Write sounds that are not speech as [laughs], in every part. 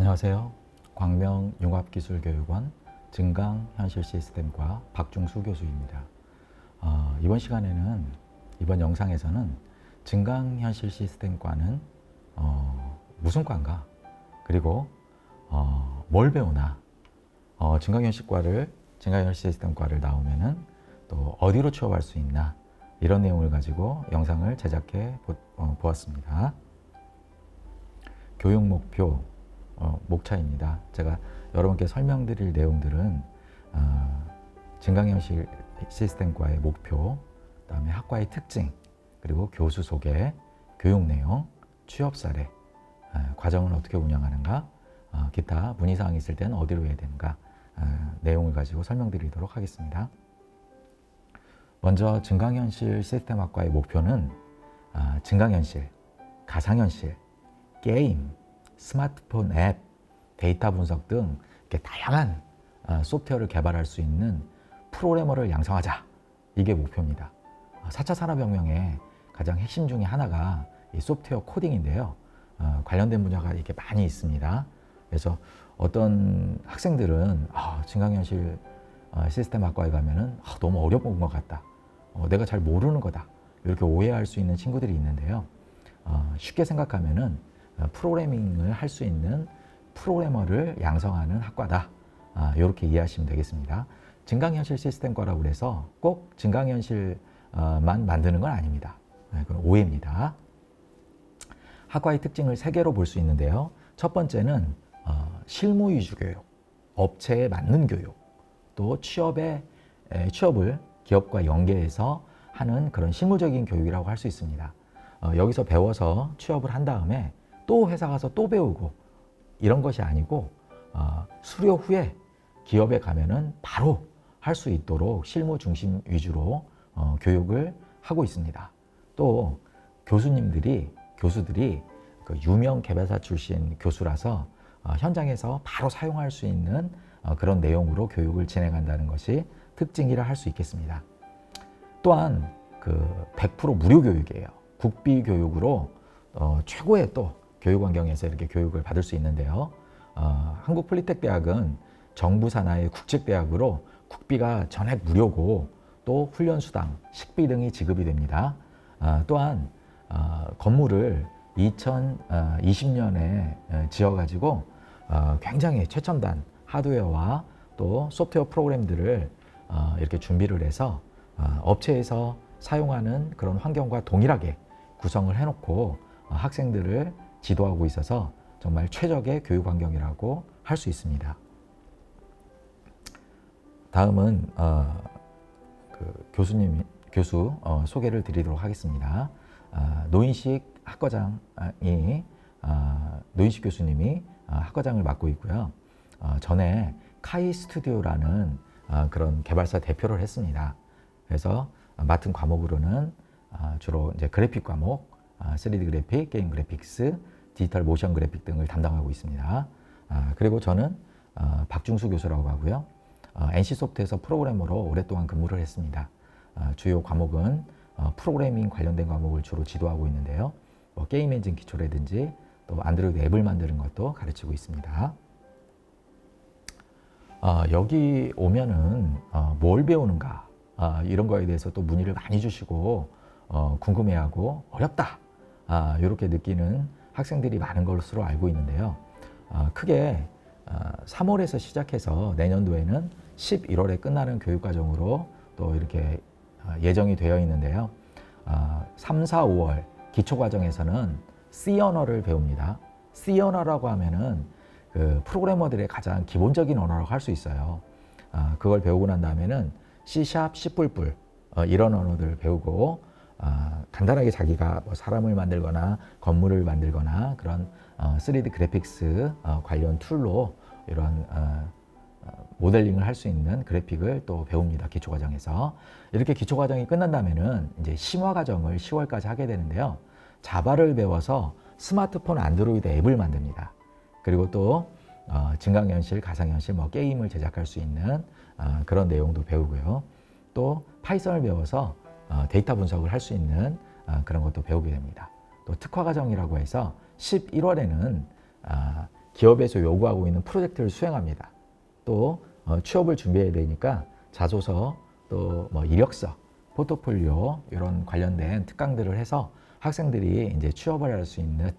안녕하세요. 광명 융합기술교육원 증강현실시스템과 박중수 교수입니다. 어, 이번 시간에는 이번 영상에서는 증강현실시스템과는 어, 무슨 과인가 그리고 어, 뭘 배우나 어, 증강현실과를 증강현실시스템과를 나오면은 또 어디로 취업할 수 있나 이런 내용을 가지고 영상을 제작해 보, 어, 보았습니다. 교육 목표 어, 목차입니다. 제가 여러분께 설명드릴 내용들은 어, 증강현실 시스템과의 목표, 그다음에 학과의 특징, 그리고 교수 소개, 교육 내용, 취업 사례, 어, 과정을 어떻게 운영하는가, 어, 기타 문의 사항이 있을 때는 어디로 해야 되는가 어, 내용을 가지고 설명드리도록 하겠습니다. 먼저 증강현실 시스템학과의 목표는 아, 증강현실, 가상현실, 게임, 스마트폰 앱, 데이터 분석 등 이렇게 다양한 아, 소프트웨어를 개발할 수 있는 프로그래머를 양성하자. 이게 목표입니다. 아, 4차 산업혁명의 가장 핵심 중에 하나가 이 소프트웨어 코딩인데요. 어, 관련된 분야가 이렇게 많이 있습니다. 그래서 어떤 학생들은 아, 증강현실 어, 시스템 학과에 가면은 아, 너무 어려운 것 같다. 어, 내가 잘 모르는 거다. 이렇게 오해할 수 있는 친구들이 있는데요. 어, 쉽게 생각하면은 어, 프로그래밍을 할 수 있는 프로그래머를 양성하는 학과다. 아, 이렇게 이해하시면 되겠습니다. 증강현실 시스템과라고 그래서 꼭 증강현실만 만드는 건 아닙니다. 네, 그건 오해입니다. 학과의 특징을 세 개로 볼 수 있는데요. 첫 번째는 어, 실무 위주 교육, 업체에 맞는 교육, 또 취업에 에, 취업을 기업과 연계해서 하는 그런 실무적인 교육이라고 할 수 있습니다. 어, 여기서 배워서 취업을 한 다음에 또 회사 가서 또 배우고 이런 것이 아니고 어, 수료 후에 기업에 가면은 바로 할 수 있도록 실무 중심 위주로 어, 교육을 하고 있습니다. 또 교수님들이 교수들이 그 유명 개발사 출신 교수라서 어, 현장에서 바로 사용할 수 있는 어, 그런 내용으로 교육을 진행한다는 것이 특징이라 할 수 있겠습니다. 또한 그 100% 무료 교육이에요. 국비 교육으로 어, 최고의 또 교육 환경에서 이렇게 교육을 받을 수 있는데요. 어, 한국 폴리텍 대학은 정부 산하의 국책 대학으로 국비가 전액 무료고 또 훈련 수당, 식비 등이 지급이 됩니다. 아, 또한 어, 건물을 2020년에 지어가지고 어, 굉장히 최첨단 하드웨어와 또 소프트웨어 프로그램들을 어, 이렇게 준비를 해서 어, 업체에서 사용하는 그런 환경과 동일하게 구성을 해놓고 어, 학생들을 지도하고 있어서 정말 최적의 교육 환경이라고 할 수 있습니다. 다음은 어, 그 교수님 교수 어, 소개를 드리도록 하겠습니다. 아, 노인식 학과장이 아, 노인식 교수님이 아, 학과장을 맡고 있고요. 어, 전에 카이 스튜디오라는 아, 그런 개발사 대표를 했습니다. 그래서 맡은 과목으로는 아, 주로 이제 그래픽 과목, 아, 3D 그래픽, 게임 그래픽스, 디지털 모션 그래픽 등을 담당하고 있습니다. 아, 그리고 저는 어, 박중수 교수라고 하고요. 어, NC소프트에서 프로그래머로 오랫동안 근무를 했습니다. 어, 주요 과목은 어, 프로그래밍 관련된 과목을 주로 지도하고 있는데요. 뭐 게임 엔진 기초라든지 또 안드로이드 앱을 만드는 것도 가르치고 있습니다. 어, 여기 오면은 어, 뭘 배우는가 어, 이런 거에 대해서 또 문의를 많이 주시고 어, 궁금해하고 어렵다 아, 이렇게 느끼는 학생들이 많은 것으로 알고 있는데요. 어, 크게 어, 3월에서 시작해서 내년도에는 11월에 끝나는 교육 과정으로 또 이렇게 어, 예정이 되어 있는데요. 어, 3, 4, 5월 기초 과정에서는 C 언어를 배웁니다. C 언어라고 하면은 그 프로그래머들의 가장 기본적인 언어라고 할 수 있어요. 어, 그걸 배우고 난 다음에는 C#, C++ 어, 이런 언어들을 배우고 어, 간단하게 자기가 뭐 사람을 만들거나 건물을 만들거나 그런 어, 3D 그래픽스 어, 관련 툴로 이런 어, 어, 모델링을 할 수 있는 그래픽을 또 배웁니다. 기초 과정에서. 이렇게 기초 과정이 끝난다면은 이제 심화 과정을 10월까지 하게 되는데요. 자바를 배워서 스마트폰 안드로이드 앱을 만듭니다. 그리고 또 어, 증강현실, 가상현실, 뭐 게임을 제작할 수 있는 어, 그런 내용도 배우고요. 또 파이썬을 배워서 어, 데이터 분석을 할 수 있는 어, 그런 것도 배우게 됩니다. 또 특화 과정이라고 해서 11월에는 어, 기업에서 요구하고 있는 프로젝트를 수행합니다. 또 어, 취업을 준비해야 되니까 자소서 또 뭐 이력서, 포트폴리오 이런 관련된 특강들을 해서 학생들이 이제 취업을 할 수 있는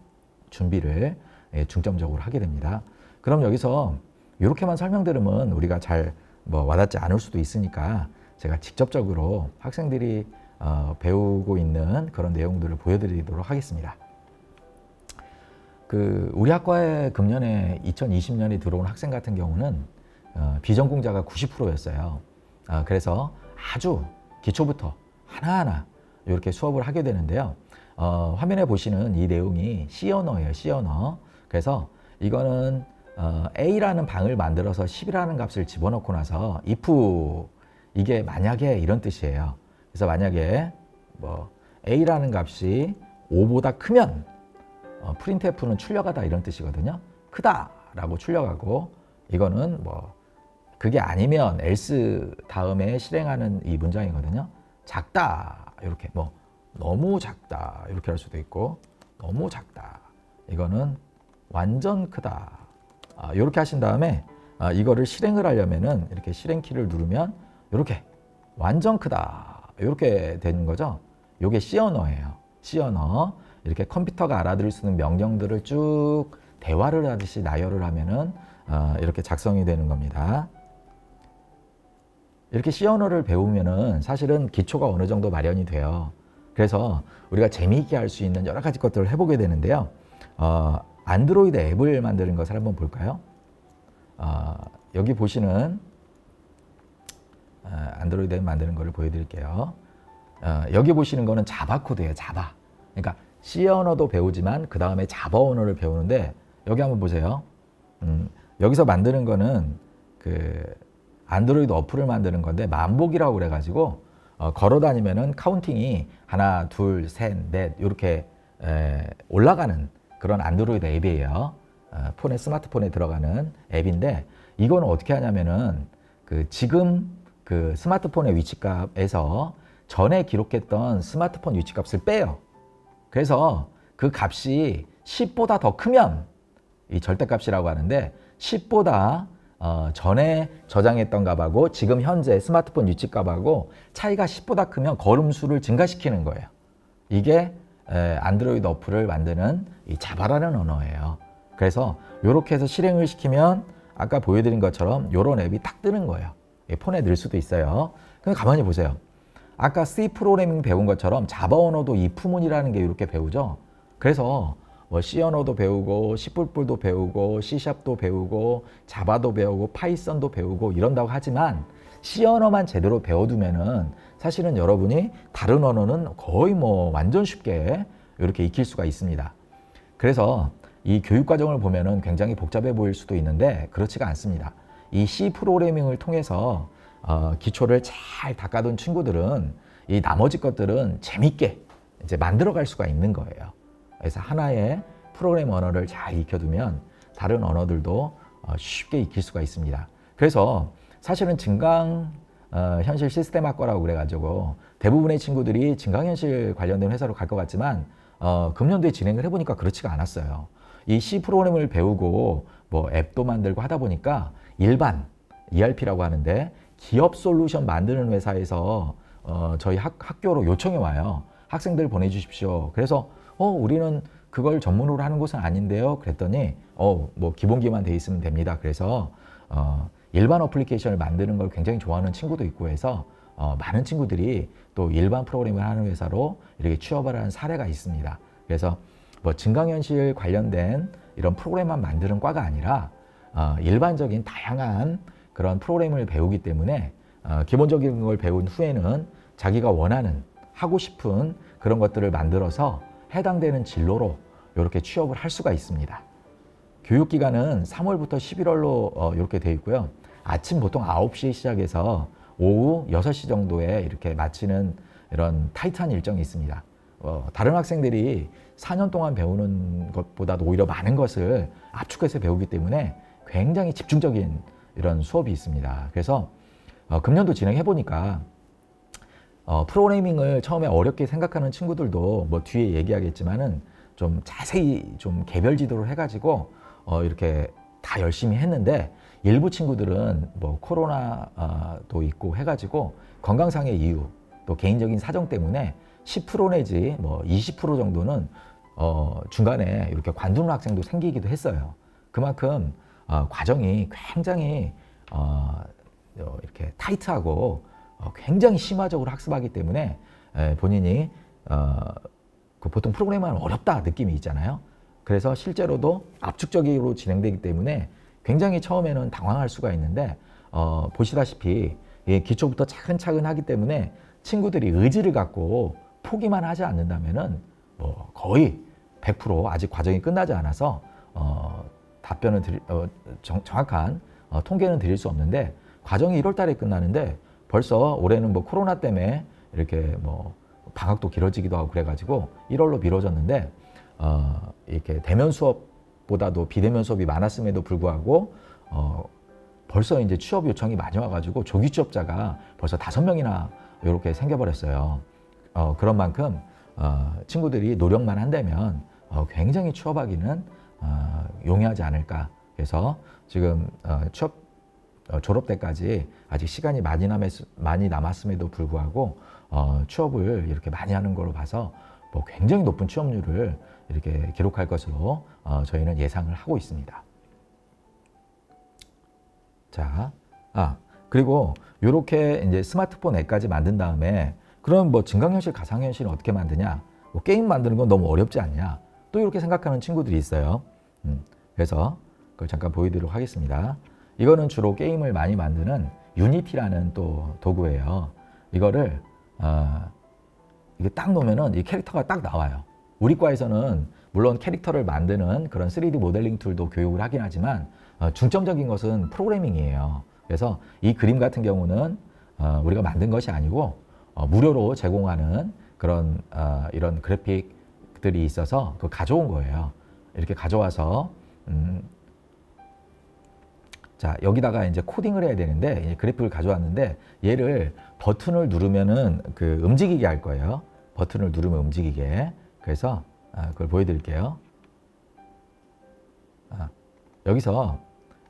준비를 예, 중점적으로 하게 됩니다. 그럼 여기서 이렇게만 설명드리면 우리가 잘 뭐 와닿지 않을 수도 있으니까 제가 직접적으로 학생들이 어, 배우고 있는 그런 내용들을 보여드리도록 하겠습니다. 그 우리 학과에 금년에 2020년에 들어온 학생 같은 경우는 어, 비전공자가 90%였어요. 아, 그래서 아주 기초부터 하나하나 이렇게 수업을 하게 되는데요. 어, 화면에 보시는 이 내용이 C 언어예요. C 언어. 그래서 이거는 어, A라는 방을 만들어서 10이라는 값을 집어넣고 나서 if 이게 만약에 이런 뜻이에요. 그래서 만약에 뭐 A라는 값이 5보다 크면 어, 프린트F는 출력하다 이런 뜻이거든요. 크다라고 출력하고 이거는 뭐 그게 아니면 else 다음에 실행하는 이 문장이거든요. 작다 이렇게 뭐 너무 작다 이렇게 할 수도 있고 너무 작다 이거는 완전 크다 아, 이렇게 하신 다음에 아, 이거를 실행을 하려면은 이렇게 실행 키를 누르면 이렇게 완전 크다 이렇게 되는 거죠. 이게 C 언어예요. C 언어 이렇게 컴퓨터가 알아들을 수 있는 명령들을 쭉 대화를 하듯이 나열을 하면은 어, 이렇게 작성이 되는 겁니다. 이렇게 C 언어를 배우면은 사실은 기초가 어느 정도 마련이 돼요. 그래서 우리가 재미있게 할 수 있는 여러 가지 것들을 해보게 되는데요. 어, 안드로이드 앱을 만드는 것을 한번 볼까요? 어, 여기 보시는 어, 안드로이드 앱 만드는 것을 보여드릴게요. 어, 여기 보시는 거는 자바 코드예요. 자바. 그러니까 C 언어도 배우지만 그 다음에 자바 언어를 배우는데 여기 한번 보세요. 음, 여기서 만드는 거는 그 안드로이드 어플을 만드는 건데 만복이라고 그래가지고 어, 걸어 다니면은 카운팅이 하나, 둘, 셋, 넷 이렇게 에, 올라가는 그런 안드로이드 앱이에요. 어, 폰에 스마트폰에 들어가는 앱인데 이거는 어떻게 하냐면은 그 지금 그 스마트폰의 위치값에서 전에 기록했던 스마트폰 위치값을 빼요. 그래서 그 값이 10보다 더 크면 이 절대값이라고 하는데 10보다 어, 전에 저장했던 값하고 지금 현재 스마트폰 위치 값하고 차이가 10보다 크면 걸음수를 증가시키는 거예요. 이게 에, 안드로이드 어플을 만드는 이 자바라는 언어예요. 그래서 이렇게 해서 실행을 시키면 아까 보여드린 것처럼 이런 앱이 딱 뜨는 거예요. 예, 폰에 넣을 수도 있어요. 그럼 가만히 보세요. 아까 C 프로그래밍 배운 것처럼 자바 언어도 if문이라는 게 이렇게 배우죠. 그래서 뭐 C 언어도 배우고 C++도 배우고 C 샵도 배우고 자바도 배우고 파이썬도 배우고 이런다고 하지만 C 언어만 제대로 배워두면은 사실은 여러분이 다른 언어는 거의 뭐 완전 쉽게 이렇게 익힐 수가 있습니다. 그래서 이 교육 과정을 보면은 굉장히 복잡해 보일 수도 있는데 그렇지가 않습니다. 이 C 프로그래밍을 통해서 어, 기초를 잘 닦아둔 친구들은 이 나머지 것들은 재밌게 이제 만들어갈 수가 있는 거예요. 그래서 하나의 프로그램 언어를 잘 익혀두면 다른 언어들도 어, 쉽게 익힐 수가 있습니다. 그래서 사실은 증강 어, 현실 시스템학과라고 그래가지고 대부분의 친구들이 증강현실 관련된 회사로 갈 것 같지만 어, 금년도에 진행을 해보니까 그렇지가 않았어요. 이 C 프로그램을 배우고 뭐 앱도 만들고 하다 보니까 일반 ERP라고 하는데 기업 솔루션 만드는 회사에서 어, 저희 학, 학교로 요청이 와요. 학생들 보내주십시오. 그래서 어 우리는 그걸 전문으로 하는 곳은 아닌데요. 그랬더니 어 뭐 기본기만 돼 있으면 됩니다. 그래서 어, 일반 어플리케이션을 만드는 걸 굉장히 좋아하는 친구도 있고 해서 어, 많은 친구들이 또 일반 프로그램을 하는 회사로 이렇게 취업을 하는 사례가 있습니다. 그래서 뭐 증강현실 관련된 이런 프로그램만 만드는 과가 아니라 어, 일반적인 다양한 그런 프로그램을 배우기 때문에 어, 기본적인 걸 배운 후에는 자기가 원하는 하고 싶은 그런 것들을 만들어서 해당되는 진로로 이렇게 취업을 할 수가 있습니다. 교육 기간은 3월부터 11월로 어, 이렇게 되어 있고요. 아침 보통 9시에 시작해서 오후 6시 정도에 이렇게 마치는 이런 타이트한 일정이 있습니다. 어, 다른 학생들이 4년 동안 배우는 것보다도 오히려 많은 것을 압축해서 배우기 때문에 굉장히 집중적인 이런 수업이 있습니다. 그래서 어, 금년도 진행해 보니까 어, 프로그래밍을 처음에 어렵게 생각하는 친구들도 뭐 뒤에 얘기하겠지만은 좀 자세히 좀 개별 지도를 해가지고 어, 이렇게 다 열심히 했는데 일부 친구들은 뭐 코로나도 있고 해가지고 건강상의 이유 또 개인적인 사정 때문에 10% 내지 뭐 20% 정도는 어, 중간에 이렇게 관두는 학생도 생기기도 했어요. 그만큼 어, 과정이 굉장히 어, 어, 이렇게 타이트하고 어, 굉장히 심화적으로 학습하기 때문에 에, 본인이 어, 그 보통 하면 어렵다 느낌이 있잖아요. 그래서 실제로도 압축적으로 진행되기 때문에 굉장히 처음에는 당황할 수가 있는데 어, 보시다시피 예, 기초부터 차근차근 하기 때문에 친구들이 의지를 갖고 포기만 하지 않는다면은 뭐 거의 100% 아직 과정이 끝나지 않아서 어, 답변을 드리, 어, 정, 정확한 어, 통계는 드릴 수 없는데 과정이 1월 달에 끝나는데 벌써 올해는 뭐 코로나 때문에 이렇게 뭐 방학도 길어지기도 하고 그래가지고 1월로 미뤄졌는데 어, 이렇게 대면 수업보다도 비대면 수업이 많았음에도 불구하고 어, 벌써 이제 취업 요청이 많이 와가지고 조기 취업자가 벌써 다섯 명이나 이렇게 생겨버렸어요. 어, 그런 만큼 어, 친구들이 노력만 한다면 어, 굉장히 취업하기는 어, 용이하지 않을까. 그래서 지금 어, 취업 어, 졸업 때까지 아직 시간이 많이, 남았, 많이 남았음에도 불구하고 어, 취업을 이렇게 많이 하는 걸로 봐서 뭐 굉장히 높은 취업률을 이렇게 기록할 것으로 어, 저희는 예상을 하고 있습니다. 자, 아 그리고 이렇게 이제 스마트폰 앱까지 만든 다음에 그럼 뭐 증강현실, 가상현실은 어떻게 만드냐? 뭐 게임 만드는 건 너무 어렵지 않냐? 또 이렇게 생각하는 친구들이 있어요. 음, 그래서 그걸 잠깐 보여드리도록 하겠습니다. 이거는 주로 게임을 많이 만드는 유니티라는 또 도구예요. 이거를 어, 이게 딱 놓으면은 이 캐릭터가 딱 나와요. 우리 과에서는 물론 캐릭터를 만드는 그런 3D 모델링 툴도 교육을 하긴 하지만 어, 중점적인 것은 프로그래밍이에요. 그래서 이 그림 같은 경우는 어, 우리가 만든 것이 아니고 어, 무료로 제공하는 그런 어, 이런 그래픽들이 있어서 그 가져온 거예요. 이렇게 가져와서 음, 자 여기다가 이제 코딩을 해야 되는데 그래픽을 가져왔는데 얘를 버튼을 누르면은 그 움직이게 할 거예요. 버튼을 누르면 움직이게. 그래서 아, 그걸 보여드릴게요. 아, 여기서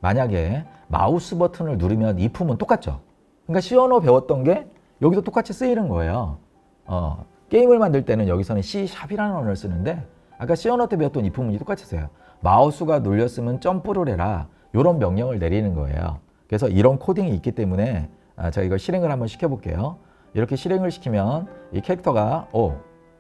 만약에 마우스 버튼을 누르면 이 품은 똑같죠. 그러니까 언어 배웠던 게 여기서 똑같이 쓰이는 거예요. 어, 게임을 만들 때는 여기서는 C 샵이라는 언어를 쓰는데 아까 때 배웠던 이 품이 똑같이 써요. 마우스가 눌렸으면 점프를 해라. 이런 명령을 내리는 거예요. 그래서 이런 코딩이 있기 때문에 아, 제가 이걸 실행을 한번 시켜볼게요. 이렇게 실행을 시키면 이 캐릭터가 오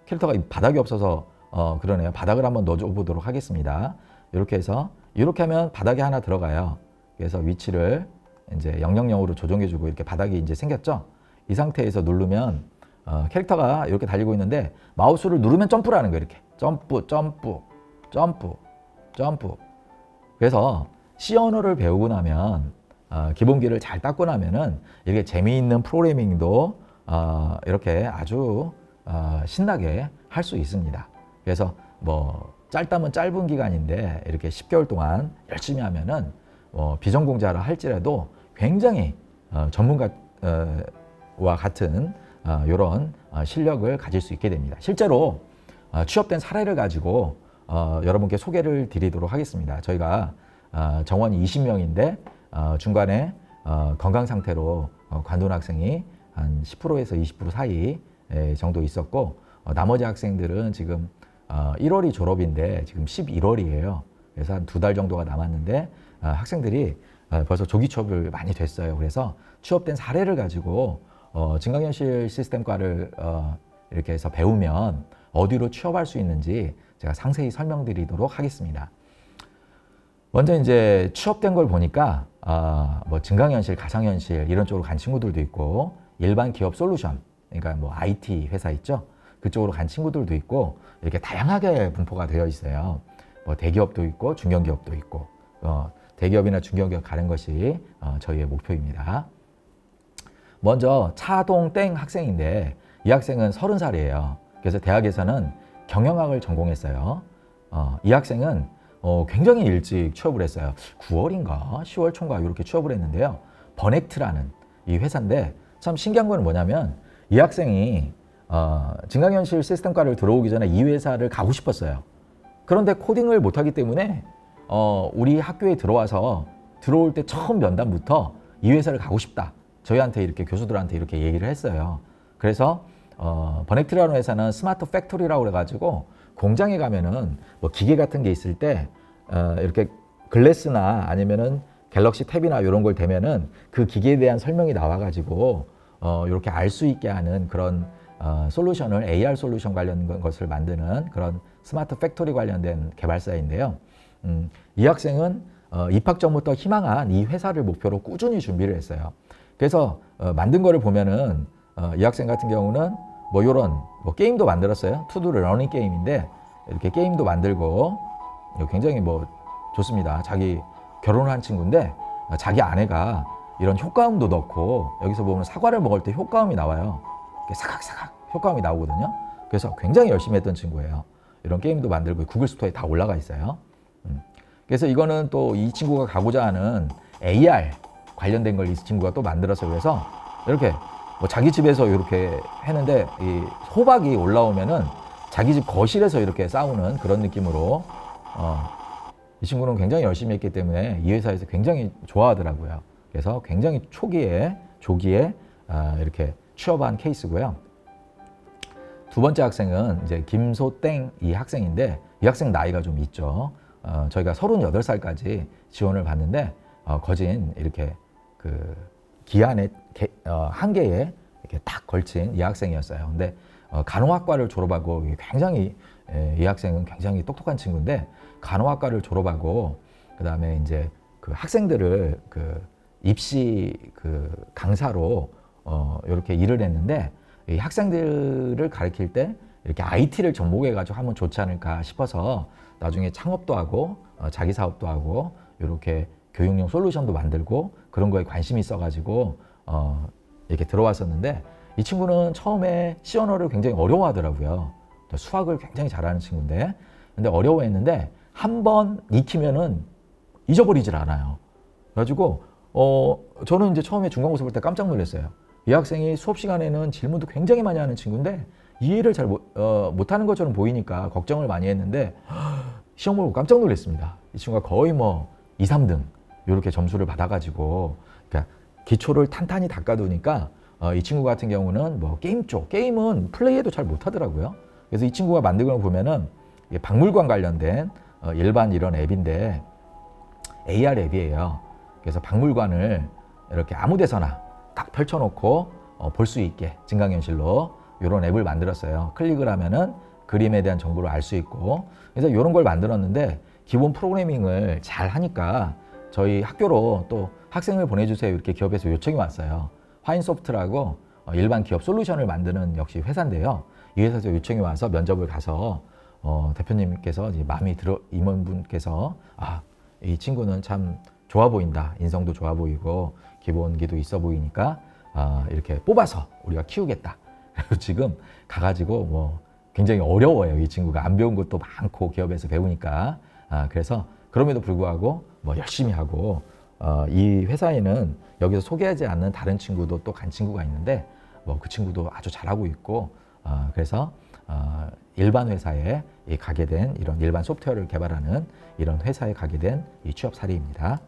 캐릭터가 바닥이 없어서 어, 그러네요. 바닥을 한번 넣어줘 보도록 하겠습니다. 이렇게 해서 이렇게 하면 바닥에 하나 들어가요. 그래서 위치를 이제 000으로 조정해주고 이렇게 바닥이 이제 생겼죠. 이 상태에서 누르면 어, 캐릭터가 이렇게 달리고 있는데 마우스를 누르면 점프를 하는 거예요. 이렇게 점프, 점프, 점프, 점프. 그래서 C 언어를 배우고 나면 어, 기본기를 잘 닦고 나면은 이렇게 재미있는 프로그래밍도 어, 이렇게 아주 어, 신나게 할 수 있습니다. 그래서 뭐 짧다면 짧은 기간인데 이렇게 10개월 동안 열심히 하면은 어, 비전공자라 할지라도 굉장히 어, 전문가와 같은 어, 이런 어, 실력을 가질 수 있게 됩니다. 실제로 어, 취업된 사례를 가지고 어, 여러분께 소개를 드리도록 하겠습니다. 저희가 어, 정원이 20명인데 어, 중간에 어, 건강 상태로 어, 관둔 학생이 한 10%에서 20% 사이 에, 정도 있었고 어, 나머지 학생들은 지금 어, 1월이 졸업인데 지금 11월이에요. 그래서 한 두 달 정도가 남았는데 어, 학생들이 어, 벌써 조기 취업을 많이 됐어요. 그래서 취업된 사례를 가지고 어, 증강현실 시스템과를 어, 이렇게 해서 배우면 어디로 취업할 수 있는지 제가 상세히 설명드리도록 하겠습니다. 먼저 이제 취업된 걸 보니까 아, 뭐 증강현실, 가상현실 이런 쪽으로 간 친구들도 있고 일반 기업 솔루션, 그러니까 뭐 IT 회사 있죠. 그쪽으로 간 친구들도 있고 이렇게 다양하게 분포가 되어 있어요. 뭐 대기업도 있고 중견기업도 있고 어, 대기업이나 중견기업 가는 것이 어, 저희의 목표입니다. 먼저 차동 땡 학생인데 이 학생은 서른 살이에요. 그래서 대학에서는 경영학을 전공했어요. 어, 이 학생은 어, 굉장히 일찍 취업을 했어요. 9월인가 10월 초인가 이렇게 취업을 했는데요. 버넥트라는 이 회사인데 참 신기한 건 뭐냐면 이 학생이 어, 증강현실 시스템과를 들어오기 전에 이 회사를 가고 싶었어요. 그런데 코딩을 못하기 때문에 어, 우리 학교에 들어와서 들어올 때 처음 면담부터 이 회사를 가고 싶다. 저희한테 이렇게 교수들한테 이렇게 얘기를 했어요. 그래서 어, 버넥트라는 회사는 스마트 팩토리라고 그래가지고 공장에 가면은 뭐 기계 같은 게 있을 때 어, 이렇게 글래스나 아니면은 갤럭시 탭이나 이런 걸 대면은 그 기계에 대한 설명이 나와가지고 어, 이렇게 알 수 있게 하는 그런 어, 솔루션을 AR 솔루션 관련 것을 만드는 그런 스마트 팩토리 관련된 개발사인데요. 음, 이 학생은 어, 입학 전부터 희망한 이 회사를 목표로 꾸준히 준비를 했어요. 그래서 어, 만든 거를 보면은 어, 이 학생 같은 경우는 뭐 이런 뭐 게임도 만들었어요. 투두 러닝 게임인데 이렇게 게임도 만들고 굉장히 뭐 좋습니다. 자기 결혼한 친구인데 어, 자기 아내가 이런 효과음도 넣고 여기서 보면 사과를 먹을 때 효과음이 나와요. 이렇게 사각사각 효과음이 나오거든요. 그래서 굉장히 열심히 했던 친구예요. 이런 게임도 만들고 구글 스토어에 다 올라가 있어요. 음. 그래서 이거는 또 이 친구가 가고자 하는 AR 관련된 걸 이 친구가 또 만들어서 그래서 이렇게 뭐 자기 집에서 이렇게 했는데 이 호박이 올라오면은 자기 집 거실에서 이렇게 싸우는 그런 느낌으로 어, 이 친구는 굉장히 열심히 했기 때문에 이 회사에서 굉장히 좋아하더라고요. 그래서 굉장히 초기에 조기에 아, 이렇게 취업한 케이스고요. 두 번째 학생은 이제 김소땡 이 학생인데 이 학생 나이가 좀 있죠. 어, 저희가 38살까지 지원을 받는데 어, 거진 이렇게 그 기한의 개, 어, 한계에 이렇게 딱 걸친 이 학생이었어요. 근데 어, 간호학과를 졸업하고 굉장히 에, 이 학생은 굉장히 똑똑한 친구인데 간호학과를 졸업하고 그 다음에 이제 그 학생들을 그 입시 그 강사로 어, 이렇게 일을 했는데 이 학생들을 가르칠 때 이렇게 IT를 접목해 가지고 하면 좋지 않을까 싶어서 나중에 창업도 하고 어, 자기 사업도 하고 이렇게 교육용 솔루션도 만들고 그런 거에 관심이 있어가지고 어, 이렇게 들어왔었는데 이 친구는 처음에 C 언어를 굉장히 어려워하더라고요. 수학을 굉장히 잘하는 친구인데 근데 어려워했는데 한 번 익히면은 잊어버리질 않아요. 그래가지고 어 저는 이제 처음에 중간고사 볼 때 깜짝 놀랐어요. 이 학생이 수업 시간에는 질문도 굉장히 많이 하는 친구인데 이해를 잘 못, 어, 못하는 것처럼 보이니까 걱정을 많이 했는데 시험 보고 깜짝 놀랐습니다. 이 친구가 거의 뭐 2, 3등 이렇게 점수를 받아가지고 그러니까 기초를 탄탄히 닦아두니까 어, 이 친구 같은 경우는 뭐 게임 쪽 게임은 플레이해도 잘 못하더라고요. 그래서 이 친구가 만든 걸 보면은 박물관 관련된 어, 일반 이런 앱인데 AR 앱이에요. 그래서 박물관을 이렇게 아무 데서나 딱 펼쳐놓고 어, 볼 수 있게 증강현실로 이런 앱을 만들었어요. 클릭을 하면은 그림에 대한 정보를 알 수 있고 그래서 이런 걸 만들었는데 기본 프로그래밍을 잘 하니까 저희 학교로 또 학생을 보내주세요 이렇게 기업에서 요청이 왔어요. 화인소프트라고 어, 일반 기업 솔루션을 만드는 역시 회사인데요. 이 회사에서 요청이 와서 면접을 가서 어, 대표님께서 마음이 들어 임원분께서 아 이 친구는 참 좋아 보인다 인성도 좋아 보이고 기본기도 있어 보이니까 아, 이렇게 뽑아서 우리가 키우겠다. 그리고 [laughs] 지금 가가지고 뭐 굉장히 어려워요 이 친구가 안 배운 것도 많고 기업에서 배우니까 아, 그래서 그럼에도 불구하고 뭐 열심히 하고 어, 이 회사에는 여기서 소개하지 않는 다른 친구도 또 간 친구가 있는데 뭐 그 친구도 아주 잘하고 있고 어, 그래서 어, 일반 회사에 이 가게 된 이런 일반 소프트웨어를 개발하는 이런 회사에 가게 된 이 취업 사례입니다.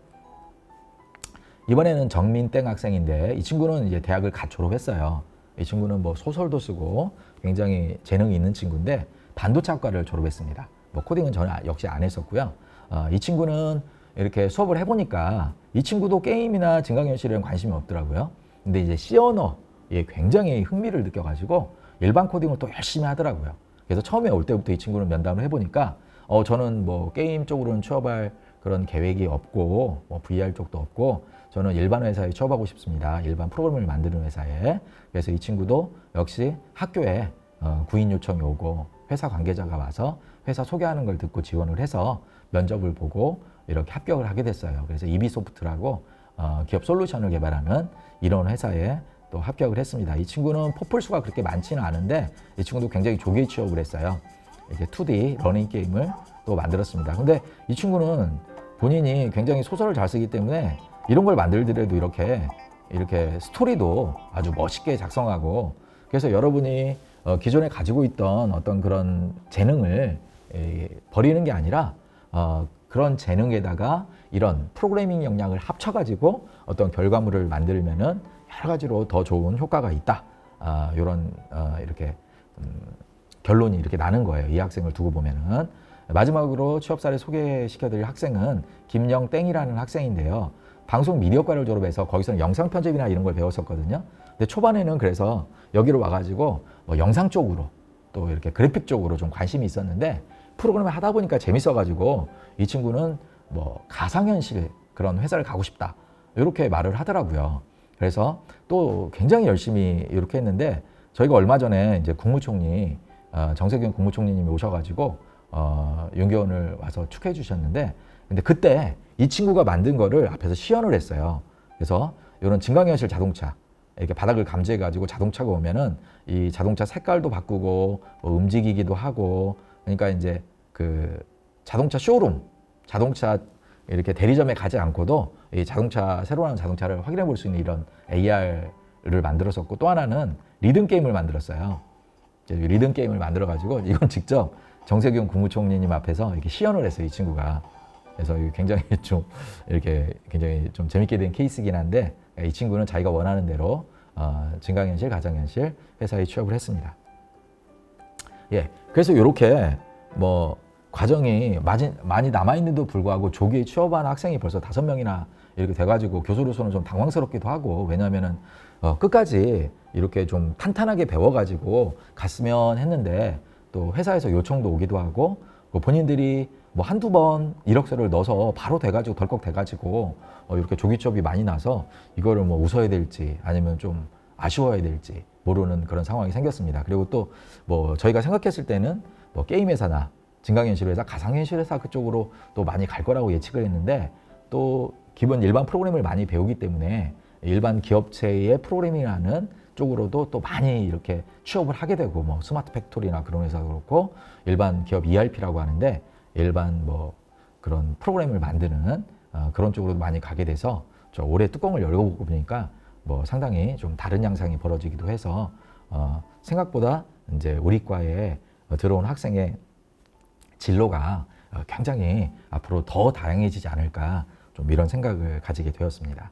이번에는 정민땡 학생인데 이 친구는 이제 대학을 갓 졸업했어요. 이 친구는 뭐 소설도 쓰고 굉장히 재능이 있는 친구인데 반도체학과를 졸업했습니다. 뭐 코딩은 전혀 역시 안 했었고요. 어, 이 친구는 이렇게 수업을 해보니까 이 친구도 게임이나 증강현실에는 관심이 없더라고요. 근데 이제 C 언어에 굉장히 흥미를 느껴가지고 일반 코딩을 또 열심히 하더라고요. 그래서 처음에 올 때부터 이 친구는 면담을 해보니까 어 저는 뭐 게임 쪽으로는 취업할 그런 계획이 없고 뭐 VR 쪽도 없고 저는 일반 회사에 취업하고 싶습니다. 일반 프로그램을 만드는 회사에. 그래서 이 친구도 역시 학교에 어, 구인 요청이 오고 회사 관계자가 와서 회사 소개하는 걸 듣고 지원을 해서 면접을 보고 이렇게 합격을 하게 됐어요. 그래서 이비소프트라고 어, 기업 솔루션을 개발하는 이런 회사에 또 합격을 했습니다. 이 친구는 포플수가 그렇게 많지는 않은데 이 친구도 굉장히 조기 취업을 했어요. 이렇게 2D 러닝 게임을 또 만들었습니다. 근데 이 친구는 본인이 굉장히 소설을 잘 쓰기 때문에 이런 걸 만들더라도 이렇게 이렇게 스토리도 아주 멋있게 작성하고 그래서 여러분이 어, 기존에 가지고 있던 어떤 그런 재능을 에, 버리는 게 아니라 어, 그런 재능에다가 이런 프로그래밍 역량을 합쳐가지고 어떤 결과물을 만들면은 여러 가지로 더 좋은 효과가 있다. 아, 이런 어, 이렇게 음, 결론이 이렇게 나는 거예요. 이 학생을 두고 보면은 마지막으로 취업 사례 소개시켜드릴 학생은 김영땡이라는 학생인데요. 방송 미디어과를 졸업해서 거기서는 영상 편집이나 이런 걸 배웠었거든요. 근데 초반에는 그래서 여기로 와가지고 뭐 영상 쪽으로 또 이렇게 그래픽 쪽으로 좀 관심이 있었는데 프로그램을 하다 보니까 재밌어가지고 이 친구는 뭐 가상현실 그런 회사를 가고 싶다 이렇게 말을 하더라고요. 그래서 또 굉장히 열심히 이렇게 했는데 저희가 얼마 전에 이제 국무총리 어, 정세균 국무총리님이 오셔가지고 어, 윤교원을 와서 축하해 주셨는데 근데 그때 이 친구가 만든 거를 앞에서 시연을 했어요. 그래서 이런 증강현실 자동차 이렇게 바닥을 감지해 가지고 자동차가 오면은 이 자동차 색깔도 바꾸고 뭐 움직이기도 하고 그러니까 이제 그 자동차 쇼룸 자동차 이렇게 대리점에 가지 않고도 이 자동차 새로 나온 자동차를 확인해 볼 수 있는 이런 AR을 만들었었고 또 하나는 리듬 게임을 만들었어요. 리듬 게임을 만들어 가지고 이건 직접 정세균 국무총리님 앞에서 이렇게 시연을 했어요 이 친구가. 그래서 굉장히 [laughs] 좀 이렇게 굉장히 좀 재밌게 된 케이스긴 한데 이 친구는 자기가 원하는 대로 어, 증강현실, 가상현실 회사에 취업을 했습니다. 예, 그래서 이렇게 뭐 과정이 많이, 남아있는데도 불구하고 조기에 취업한 학생이 벌써 다섯 명이나 이렇게 돼가지고 교수로서는 좀 당황스럽기도 하고 왜냐하면은 어, 끝까지 이렇게 좀 탄탄하게 배워가지고 갔으면 했는데 또 회사에서 요청도 오기도 하고 뭐 본인들이 뭐 한두 번 이력서를 넣어서 바로 돼가지고 덜컥 돼가지고 어, 이렇게 조기 취업이 많이 나서 이거를 뭐 웃어야 될지 아니면 좀 아쉬워야 될지 모르는 그런 상황이 생겼습니다. 그리고 또 뭐 저희가 생각했을 때는 뭐 게임 회사나 증강현실 회사, 가상현실 회사 그쪽으로 또 많이 갈 거라고 예측을 했는데 또 기본 일반 프로그램을 많이 배우기 때문에 일반 기업체의 프로그래밍이라는 쪽으로도 또 많이 이렇게 취업을 하게 되고 뭐 스마트 팩토리나 그런 회사도 그렇고 일반 기업 ERP라고 하는데 일반 뭐 그런 프로그램을 만드는 어, 그런 쪽으로도 많이 가게 돼서 저 올해 뚜껑을 열고 보니까 뭐 상당히 좀 다른 양상이 벌어지기도 해서 어, 생각보다 이제 우리 과에 어, 들어온 학생의 진로가 어, 굉장히 앞으로 더 다양해지지 않을까 좀 이런 생각을 가지게 되었습니다.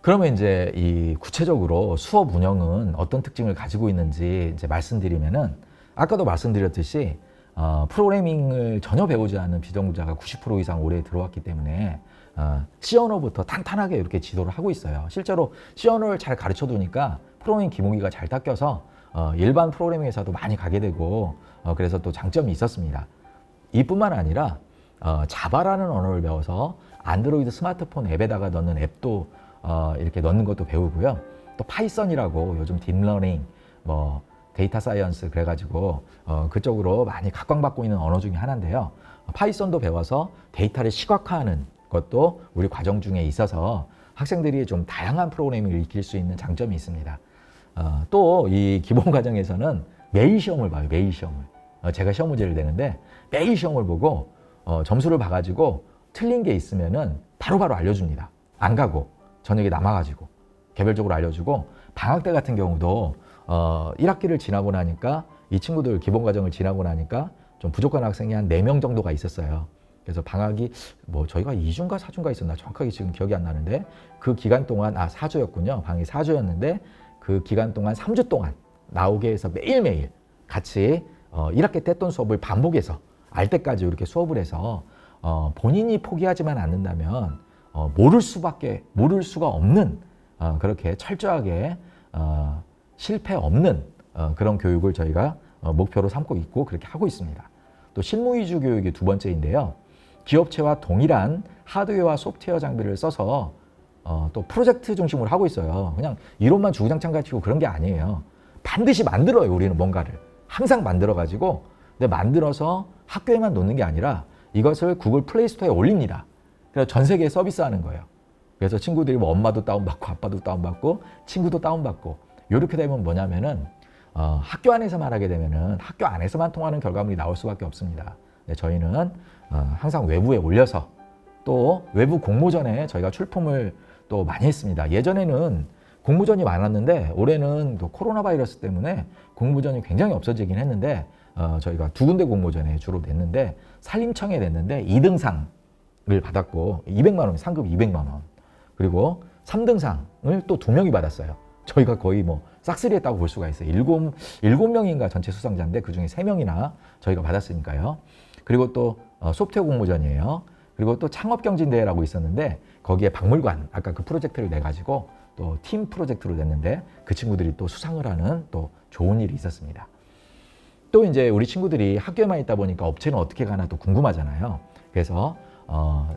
그러면 이제 이 구체적으로 수업 운영은 어떤 특징을 가지고 있는지 이제 말씀드리면은 아까도 말씀드렸듯이 어, 프로그래밍을 전혀 배우지 않은 비정규자가 90% 이상 올해 들어왔기 때문에 어, C언어부터 탄탄하게 이렇게 지도를 하고 있어요. 실제로 C언어를 잘 가르쳐 두니까 프로그래밍 기본기가 잘 닦여서 어, 일반 프로그래밍 회사도 많이 가게 되고 어, 그래서 또 장점이 있었습니다. 이뿐만 아니라 어, 자바라는 언어를 배워서 안드로이드 스마트폰 앱에다가 넣는 앱도 어, 이렇게 넣는 것도 배우고요. 또 파이썬이라고 요즘 딥러닝, 뭐 데이터 사이언스 그래가지고 어, 그쪽으로 많이 각광받고 있는 언어 중에 하나인데요. 파이썬도 배워서 데이터를 시각화하는 것도 우리 과정 중에 있어서 학생들이 좀 다양한 프로그래밍을 익힐 수 있는 장점이 있습니다. 어, 또 이 기본 과정에서는 매일 시험을 봐요. 매일 시험을. 어, 제가 시험 문제를 내는데 매일 시험을 보고 어, 점수를 봐가지고 틀린 게 있으면은 바로 바로 알려줍니다. 안 가고 저녁에 남아가지고 개별적으로 알려주고 방학 때 같은 경우도 어, 1학기를 지나고 나니까 이 친구들 기본 과정을 지나고 나니까 좀 부족한 학생이 한네명 정도가 있었어요. 그래서 방학이 뭐 저희가 2주인가 4주인가 있었나 정확하게 지금 기억이 안 나는데 그 기간 동안 아 4주였군요. 방학이 4주였는데 그 기간 동안 3주 동안 나오게 해서 매일매일 같이 어, 1학기 때 했던 수업을 반복해서 알 때까지 이렇게 수업을 해서 어, 본인이 포기하지만 않는다면 어, 모를 수밖에 모를 수가 없는 어, 그렇게 철저하게 어, 실패 없는 어, 그런 교육을 저희가 어, 목표로 삼고 있고 그렇게 하고 있습니다. 또 실무 위주 교육이 두 번째인데요. 기업체와 동일한 하드웨어와 소프트웨어 장비를 써서 어, 또 프로젝트 중심으로 하고 있어요. 그냥 이론만 주구장창 가지고 그런 게 아니에요. 반드시 만들어요. 우리는 뭔가를 항상 만들어 가지고 근데 만들어서 학교에만 놓는 게 아니라 이것을 구글 플레이 스토어에 올립니다. 그래서 전 세계에 서비스하는 거예요. 그래서 친구들이 뭐 엄마도 다운받고 아빠도 다운받고 친구도 다운받고 이렇게 되면 뭐냐면은 어, 학교 안에서만 하게 되면은 학교 안에서만 통하는 결과물이 나올 수밖에 없습니다. 네, 저희는 어, 항상 외부에 올려서 또 외부 공모전에 저희가 출품을 또 많이 했습니다. 예전에는 공모전이 많았는데 올해는 또 코로나 바이러스 때문에 공모전이 굉장히 없어지긴 했는데 어, 저희가 두 군데 공모전에 주로 냈는데 산림청에 냈는데 2등상을 받았고 200만 원, 상금 200만 원. 그리고 3등상을 또 두 명이 받았어요. 저희가 거의 뭐 싹쓸이 했다고 볼 수가 있어요. 일곱, 일곱 명인가 전체 수상자인데 그 중에 세 명이나 저희가 받았으니까요. 그리고 또 어, 소프트웨어 공모전이에요. 그리고 또 창업경진대회라고 있었는데 거기에 박물관, 아까 그 프로젝트를 내 가지고 또 팀 프로젝트로 냈는데 그 친구들이 또 수상을 하는 또 좋은 일이 있었습니다. 또 이제 우리 친구들이 학교에만 있다 보니까 업체는 어떻게 가나 또 궁금하잖아요. 그래서 어,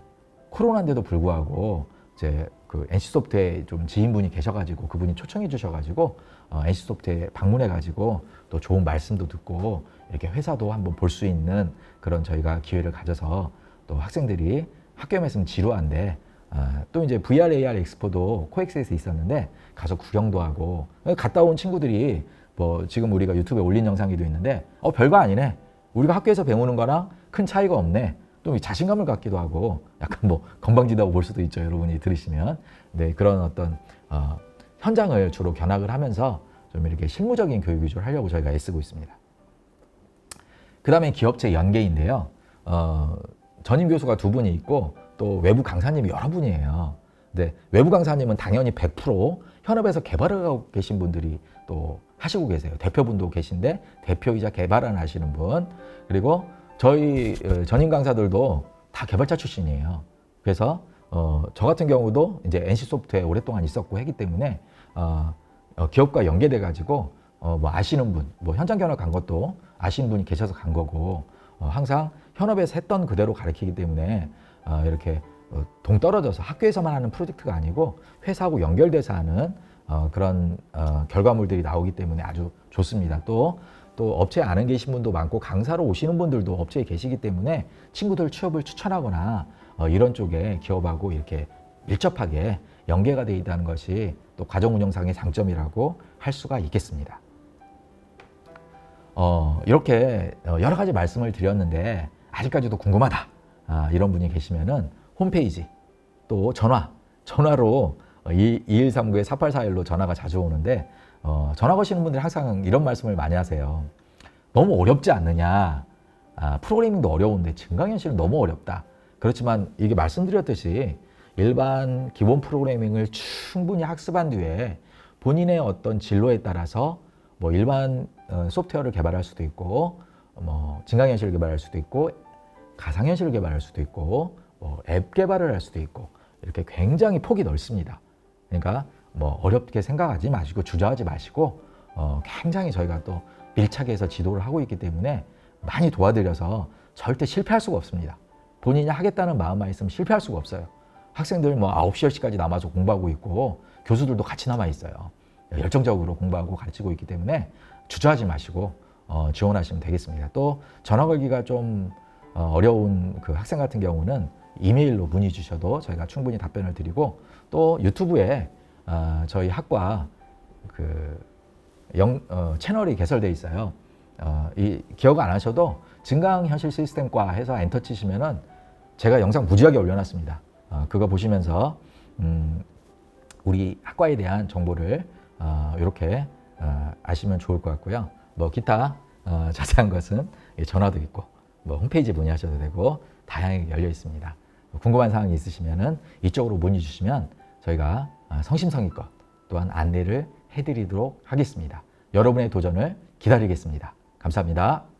코로나인데도 불구하고 이제 그 NC소프트에 좀 지인분이 계셔가지고 그분이 초청해 주셔가지고 어, NC소프트에 방문해가지고 또 좋은 말씀도 듣고 이렇게 회사도 한번 볼 수 있는 그런 저희가 기회를 가져서 또 학생들이 학교에만 있으면 지루한데 아, 또 이제 VR, AR 엑스포도 코엑스에서 있었는데 가서 구경도 하고 갔다 온 친구들이 뭐 지금 우리가 유튜브에 올린 영상이도 있는데 어 별거 아니네 우리가 학교에서 배우는 거랑 큰 차이가 없네 또 자신감을 갖기도 하고 약간 뭐 건방지다고 볼 수도 있죠 여러분이 들으시면 네 그런 어떤 어, 현장을 주로 견학을 하면서 좀 이렇게 실무적인 교육 위주로 하려고 저희가 애쓰고 있습니다. 그 다음에 기업체 연계인데요. 어, 전임 교수가 두 분이 있고 또 외부 강사님이 여러 분이에요. 근데 외부 강사님은 당연히 100% 현업에서 개발을 하고 계신 분들이 또 하시고 계세요. 대표분도 계신데 대표이자 개발을 하시는 분 그리고 저희 어, 전임 강사들도 다 개발자 출신이에요. 그래서 어, 저 같은 경우도 이제 NC 소프트에 오랫동안 있었고 했기 때문에 어, 어, 기업과 연계돼 가지고 어, 뭐 아시는 분, 뭐 현장 견학 간 것도 아시는 분이 계셔서 간 거고 어, 항상 현업에서 했던 그대로 가르치기 때문에 어, 이렇게 어, 동떨어져서 학교에서만 하는 프로젝트가 아니고 회사하고 연결돼서 하는 어, 그런 어, 결과물들이 나오기 때문에 아주 좋습니다. 또, 또 업체에 아는 계신 분도 많고 강사로 오시는 분들도 업체에 계시기 때문에 친구들 취업을 추천하거나 어, 이런 쪽에 기업하고 이렇게 밀접하게 연계가 되어 있다는 것이 또 과정 운영상의 장점이라고 할 수가 있겠습니다. 어, 이렇게 어, 여러 가지 말씀을 드렸는데 아직까지도 궁금하다 아, 이런 분이 계시면은 홈페이지 또 전화 전화로 2139에 4841로 전화가 자주 오는데 어, 전화 거시는 분들이 항상 이런 말씀을 많이 하세요. 너무 어렵지 않느냐. 아, 프로그래밍도 어려운데 증강현실은 너무 어렵다. 그렇지만 이게 말씀드렸듯이 일반 기본 프로그래밍을 충분히 학습한 뒤에 본인의 어떤 진로에 따라서 뭐 일반 어, 소프트웨어를 개발할 수도 있고 뭐 증강현실을 개발할 수도 있고 가상현실을 개발할 수도 있고 뭐 앱 개발을 할 수도 있고 이렇게 굉장히 폭이 넓습니다. 그러니까 뭐 어렵게 생각하지 마시고 주저하지 마시고 어, 굉장히 저희가 또 밀착해 서 지도를 하고 있기 때문에 많이 도와드려서 절대 실패할 수가 없습니다. 본인이 하겠다는 마음만 있으면 실패할 수가 없어요. 학생들 뭐 9시, 10시까지 남아서 공부하고 있고 교수들도 같이 남아 있어요. 열정적으로 공부하고 가르치고 있기 때문에 주저하지 마시고 어, 지원하시면 되겠습니다. 또 전화 걸기가 좀 어, 어려운 그 학생 같은 경우는 이메일로 문의 주셔도 저희가 충분히 답변을 드리고 또 유튜브에 어, 저희 학과 그 영, 어, 채널이 개설돼 있어요. 어, 이 기억 안 하셔도 증강현실 시스템과 해서 엔터 치시면은 제가 영상 무지하게 올려놨습니다. 어, 그거 보시면서 음, 우리 학과에 대한 정보를 어, 이렇게 어, 아시면 좋을 것 같고요. 뭐 기타 어, 자세한 것은 전화도 있고 뭐 홈페이지 문의하셔도 되고 다양하게 열려 있습니다. 궁금한 사항이 있으시면은 이쪽으로 문의 주시면 저희가 어, 성심성의껏 또한 안내를 해드리도록 하겠습니다. 여러분의 도전을 기다리겠습니다. 감사합니다.